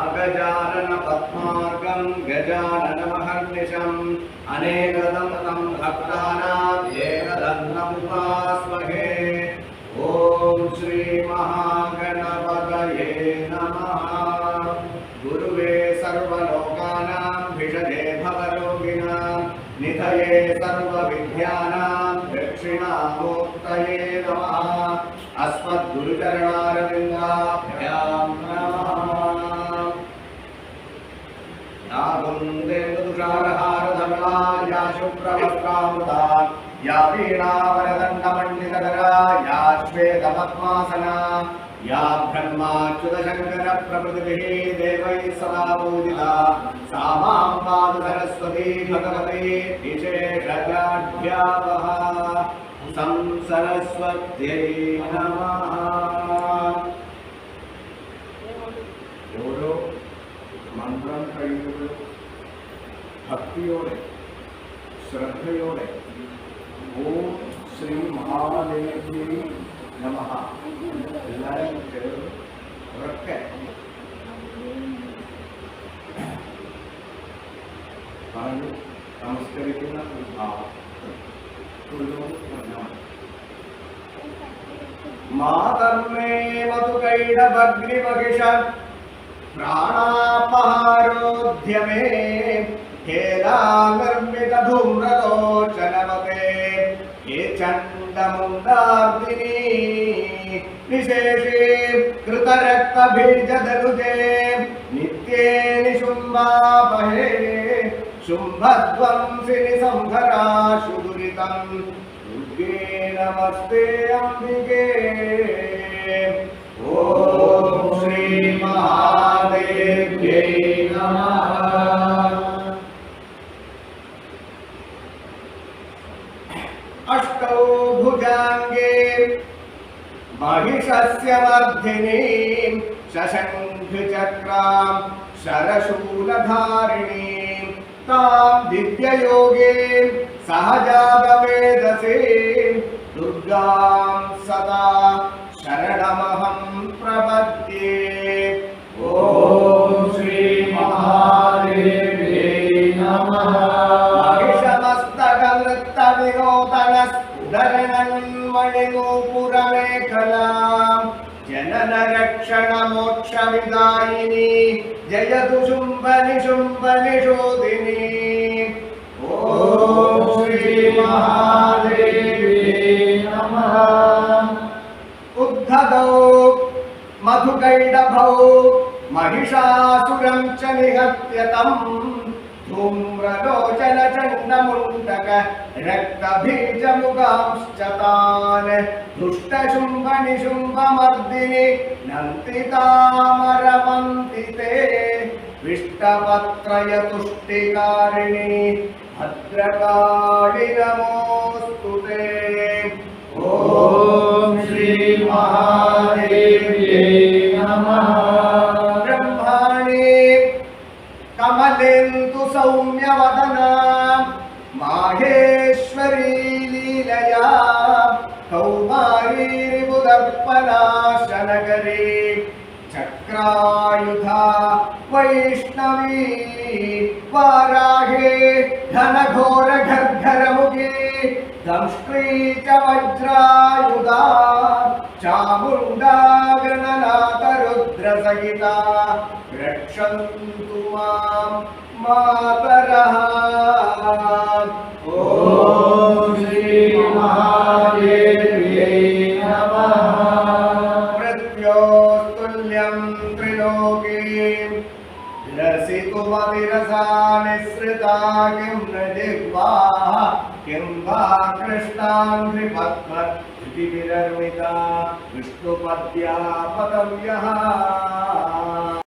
अगजानन पद्मार्गं गजाननमहर्निशम् अनेकदन्तं भक्तानाम् एकदन्तमुपास्महे ॐ श्रीमहागणपतये नमः। गुरुवे सर्वलोकानां भिषजे भवरोगिणां निधये सर्वविद्यानां दक्षिणामूर्तये नमः। अस्मद्गुरुचरणारविन्दाभ्यां शुक्रवस्त्रामृता या पीडावरदण्डमण्डितकरा या श्वेतपद्मासना या ब्रह्माच्युतशङ्करप्रभृतिभिः देवैः सदा पूजिता सा माँ पातु सरस्वती भगवते विशेषजाढ्यावः सं सरस्वत्यै नमः ఎవరో మంత్రం కలిగి భక్తియోడే ശ്രദ്ധയോടെ ഓം ശ്രീ മഹാദേവി നമ എല്ലാവരും ചേർന്ന് ഉറക്കെ പറഞ്ഞു നമസ്കരിക്കുന്ന ഒരു ഭാവം തൊഴിലോട് പറഞ്ഞാൽ മാതർമേ മധുകൈടഭഗ്നിമഹിഷ प्राणापहारोद्यमे हेलागर्मितधूम्रलोचनमते ये चण्डमुण्डार्दिनी निशेषे कृतरक्तबीजदनुजे नित्ये निशुम्भापहे शुम्भध्वंसिनि संहराशु दुरितम् दुर्गे नमस्ते, अम्बिके। ॐ अष्टौ भुजाङ्गे महिषस्य वर्धिनीं शशङ्खचक्रां शरशूलधारिणीं तां दिव्ययोगीं सहजातवेदसे दुर्गां महिषमस्तकलृत्तविनोदनस्फुरणन्मणिगोपुरमेखलाम् जननरक्षणमोक्षविदायिनी जयतु शुम्भनिशुम्भनिषोदिनी श्री श्रीमहादेवी नमः। उद्धतौ मधुकैडभौ महिषासुरं च निहत्यतम् धूम्रलोचनचण्डमुण्डक रक्तबीजमुगांश्च तान् दुष्टशुम्भनिशुम्भमर्दिनि नन्तितामरमन्ति ते विष्टपत्रयतुष्टिकारिणि भद्रकाळि नमोऽस्तु कमलेन्दु सौम्यवदना माहेश्वरी लीलया कौमारी शनगरे चक्रायुधा वैष्णवी वाराहे घनघोर घर्घरमुखी च रक्षन्तु मां मातरः। ॐ श्रीमहादेव्यै नमः। मृत्योस्तुल्यं त्रिलोकीं विरसितुमविरसा निःसृता किं न जिह्वाः किं वा